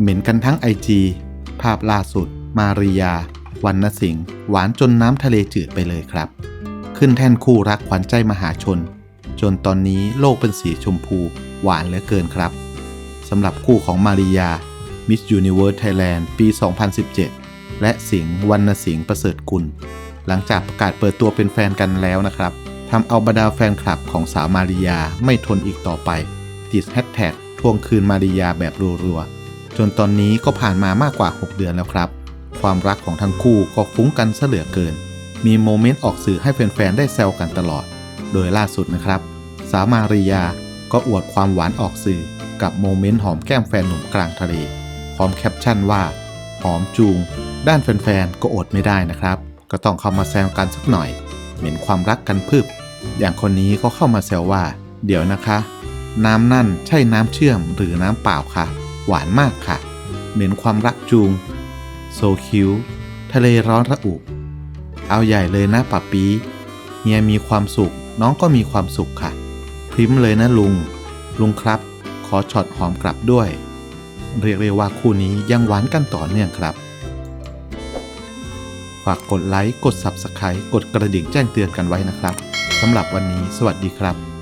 เหม็นกันทั้งไอจีภาพล่าสุด มาริยา วันนสิงห์หวานจนน้ำทะเลจืดไปเลยครับ ขึ้นแท่นคู่รักขวัญใจมหาชน จนตอนนี้โลกเป็นสีชมพู หวานเหลือเกินครับสำหรับคู่ของมาริยา Miss Universe Thailand ปี 2017 และสิงห์วรรณสิงห์ประเสริฐกุล หลังจากประกาศเปิดตัวเป็นแฟนกันแล้วนะครับทำเอาบรรดาแฟนคลับของสาวมาริยาไม่ทนอีกต่อไป ติดแฮชแท็กทวงคืนมาริยาแบบรัวๆ จนตอนนี้ก็ผ่านมามากกว่า 6 เดือนแล้วครับ ความรักของทั้งคู่ก็ฟุ้งกันเหลือเกิน มีโมเมนต์ออกสื่อให้แฟนๆ ได้แซวกันตลอด โดยล่าสุดนะครับ สาวมาริยาก็อวดความหวานออกสื่อกับโมเมนต์หอมแก้มแฟนหนุ่มกลางทะเลพร้อมแคปชั่นว่า หอมจูง ด้านแฟนๆ ก็อดไม่ได้นะครับ ก็ต้องเข้ามาแซวกันสักหน่อย เหม็นความรักกันพึบ อย่างคนนี้ก็เข้ามาแซวว่า เดี๋ยวนะคะ น้ำนั่นใช่น้ำเชื่อมหรือน้ำเปล่าคะ หวานมากค่ะ เหม็นความรักจูง โซคิวทะเลร้อนระอุ เอาใหญ่เลยนะปับปีเฮียมีความสุข น้องก็มีความสุขค่ะ พริ้มเลยนะลุง ลุงครับ ขอช็อตหอมกลับด้วย เรียกได้ว่าคู่นี้ยังหวานกันต่อเนื่องครับ ฝากกดไลค์ กด Subscribe กดกระดิ่งแจ้งเตือนกันไว้นะครับสำหรับวันนี้ สวัสดีครับ